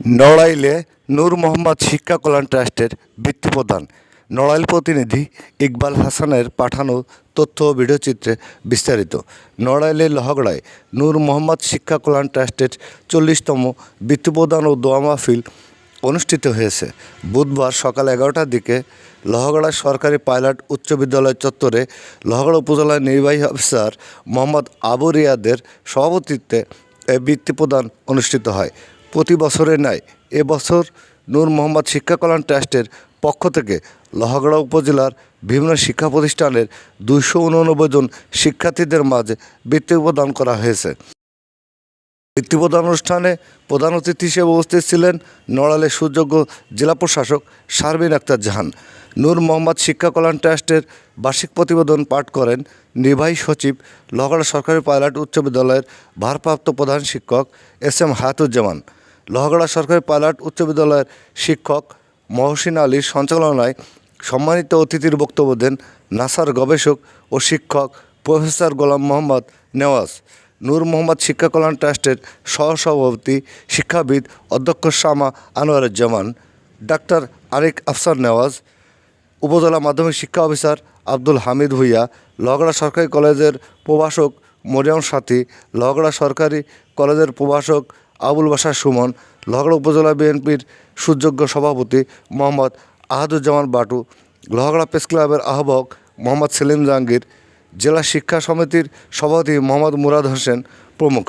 নড়াইলে নূর মোহাম্মদ শিক্ষা কল্যাণ ট্রাস্টের বৃত্তি প্রদান। নড়াইল প্রতিনিধি ইকবাল হাসানের পাঠানো তথ্য ও ভিডিওচিত্রে বিস্তারিত। নড়াইলের লহগড়ায় নূর মোহাম্মদ শিক্ষা কল্যাণ ট্রাস্টের চল্লিশতম বৃত্তি প্রদান ও দোয়া মাহফিল অনুষ্ঠিত হয়েছে। বুধবার সকাল এগারোটার দিকে লহগড়া সরকারি পাইলট উচ্চ বিদ্যালয় চত্বরে লহগড়া উপজেলার নির্বাহী অফিসার মোহাম্মদ আবু রিয়াদের সভাপতিত্বে এই বৃত্তি প্রদান অনুষ্ঠিত হয়। প্রতি বছরের ন্যায় এবছর নূর মোহাম্মদ শিক্ষা কল্যাণ ট্রাস্টের পক্ষ থেকে লহগড়া উপজেলার বিভিন্ন শিক্ষা প্রতিষ্ঠানের দুইশো উননব্বই জন শিক্ষার্থীদের মাঝে বৃত্তি প্রদান করা হয়েছে। বৃত্তি প্রদান অনুষ্ঠানে প্রধান অতিথি হিসেবে উপস্থিত ছিলেন নড়ালের সুযোগ্য জেলা প্রশাসক শারমিন আক্তার জাহান। নূর মোহাম্মদ শিক্ষা কল্যাণ ট্রাস্টের বার্ষিক প্রতিবেদন পাঠ করেন নির্বাহী সচিব লহগড়া সরকারি পাইলট উচ্চ বিদ্যালয়ের ভারপ্রাপ্ত প্রধান শিক্ষক এস এম হায়াতুজ্জামান। লহগড়া সরকারি পাইলট উচ্চ বিদ্যালয়ের শিক্ষক মহসিন আলীর সঞ্চালনায় সম্মানিত অতিথির বক্তব্য দেন নাসার গবেষক ও শিক্ষক প্রফেসর গোলাম মোহাম্মদ নেওয়াজ। নূর মোহাম্মদ শিক্ষা কল্যাণ ট্রাস্টের সহসভাপতি, শিক্ষাবিদ অধ্যক্ষ শামা আনোয়ারুজ্জামান, ডাক্তার আরিক আফসার নেওয়াজ, উপজেলা মাধ্যমিক শিক্ষা অফিসার আব্দুল হামিদ ভুইয়া লগড়া সরকারি কলেজের প্রভাষক মরিয়াম সাথী লগড়া সরকারি কলেজের প্রভাষক আবুল বাসার সুমন, লোহাগড়া উপজেলা বিএনপির সুযোগ্য সভাপতি মোহাম্মদ আহাদুজ্জামান বাটু, লোহাগড়া প্রেস ক্লাবের আহ্বায়ক মোহাম্মদ সেলিম জাহাঙ্গীর, জেলা শিক্ষা সমিতির সভাপতি মোহাম্মদ মুরাদ হোসেন প্রমুখ।